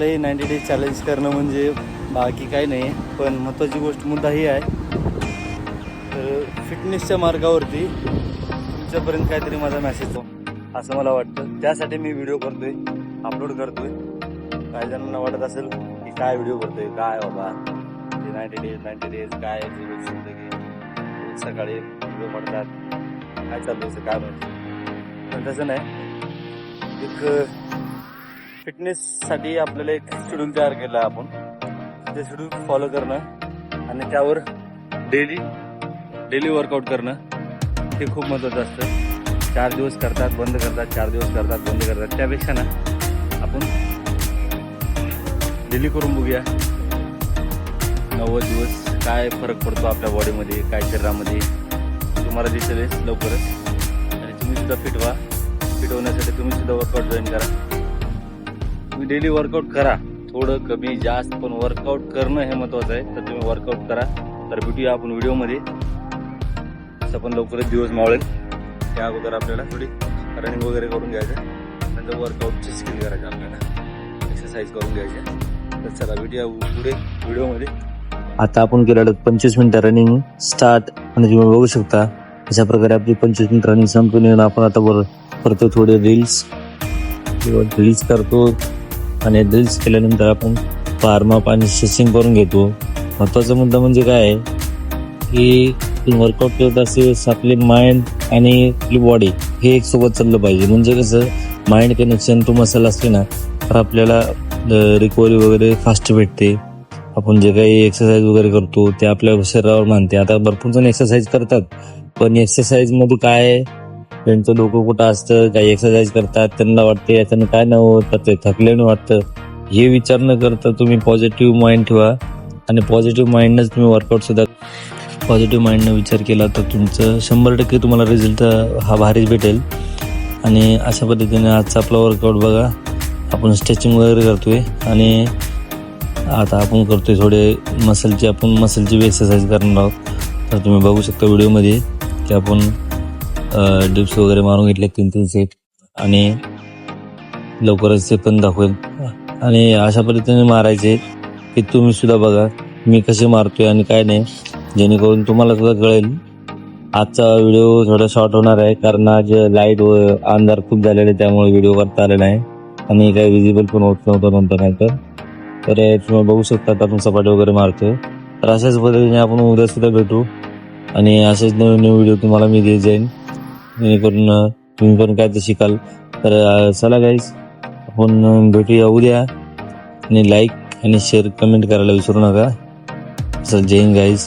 Ninety days challenge करणं म्हणजे बाकी काही नाही पण महत्त्वाची गोष्ट मुद्दा ही आहे. तर फिटनेसच्या मार्गावरती तुमच्यापर्यंत काहीतरी माझा मेसेज हो असं मला वाटतं. त्यासाठी मी व्हिडिओ करतोय अपलोड करतोय. काही जणांना वाटत असेल की काय व्हिडिओ करतोय काय बाबा? ते नाईन्टी डेज नाईन्टी डेज काय जिंदगी सकाळी व्हिडिओ म्हणतात काय चालू असं काय माहिती. पण तसं नाही. एक फिटनेससाठी आपल्याला एक शेड्यूल तयार केला आपण. ते शेड्यूल फॉलो करणं आणि त्यावर डेली डेली वर्कआउट करणं हे खूप महत्त्वाचं असतं. चार दिवस करतात बंद करतात चार दिवस करतात बंद करतात. त्यापेक्षा ना आपण डेली करून बघूया. नव्वद दिवस काय फरक पडतो आपल्या बॉडीमध्ये काय शरीरामध्ये? तुम्हाला दिसेलच लवकरच. आणि तुम्ही सुद्धा फिट व्हा. फिट होण्यासाठी तुम्ही सुद्धा वर्कआउट जॉईन करा. डेली वर्कआउट करा. थोडं कमी जास्त पण वर्कआउट करणं हे महत्वाचं आहे. तर तुम्ही वर्कआउट करा. तर भेटूया आपण व्हिडिओमध्ये. असं पण लवकरच दिवस मावळेल. त्या अगोदर आपल्याला थोडी रनिंग वगैरे करून घ्यायचं. नंतर वर्कआउटची स्किल करायचं आपल्याला. एक्सरसाइज करून घ्यायच्या तर चला भेटूया पुढे व्हिडिओमध्ये. आता आपण केलेलं पंचवीस मिनिटं रनिंग स्टार्ट आणि तुम्ही बघू शकता. अशा प्रकारे आपली पंचवीस मिनिट रनिंग संपून येऊन आपण आता वर करतो थोडे रील्स किंवा रील्स करतो. आणि ड्रिल्स केल्यानंतर आपण फार्मअप आणि स्ट्रेचिंग करून घेतो. महत्त्वाचा मुद्दा म्हणजे काय आहे? की वर्कआउट करत असेल आपले माइंड आणि आपली बॉडी हे एक सोबत चाललं पाहिजे. म्हणजे कसं? माइंड कनेक्शन टू मसल असते ना तर आपल्याला रिकवरी वगैरे फास्ट भेटते. आपण जे काही एक्सरसाइज वगैरे करतो ते आपल्या शरीरावर मानते. आता भरपूर जण एक्सरसाइज करतात. पण एक्सरसाइजमध्ये काय आहे, त्यांचं डोकं कुठं असतं काही एक्सरसाइज करतात त्यांना वाटते याच्यानं काय न होत ते थकल्यानं वाटतं. हे विचार न करता तुम्ही पॉझिटिव्ह माइंड ठेवा आणि पॉझिटिव्ह माइंडनंच तुम्ही वर्कआउट सुद्धा पॉझिटिव्ह माइंडनं विचार केला तर तुमचं शंभर टक्के तुम्हाला रिझल्ट हा भारीच भेटेल. आणि अशा पद्धतीने आजचा आपला वर्कआउट बघा. आपण स्ट्रेचिंग वगैरे करतो आहे आणि आता आपण करतो आहे थोडे मसलची आपण मसलची एक्सरसाइज करणार आहोत. तर तुम्ही बघू शकता व्हिडिओमध्ये की आपण डिप्स वगैरे मारून घेतले तीन तीन सेट आणि लवकरच सेकंद दाखवेल. आणि अशा पद्धतीने मारायचे की तुम्ही सुद्धा बघा मी कसे मारतोय आणि काय नाही. जेणेकरून तुम्हाला सुद्धा कळेल. आजचा व्हिडिओ थोडा शॉर्ट होणार आहे कारण आज लाइट व अंधार खूप झालेले त्यामुळे व्हिडिओ करता आलेला नाही आणि काही विजिबल पण होत नव्हतं नंतर नाही तर. तुम्ही बघू शकता आता आपण सपाटी वगैरे मारतोय. तर अशाच पद्धतीने आपण उद्या सुद्धा भेटू. आणि असेच नवीन नवीन व्हिडिओ तुम्हाला मी देत जाईन. जेणेकरून तुम्ही पण काय ते शिकाल. तर चला गाईज आपण भेटूया उद्या. आणि लाईक आणि शेअर कमेंट करायला विसरू नका. सर जय हिंद गाईज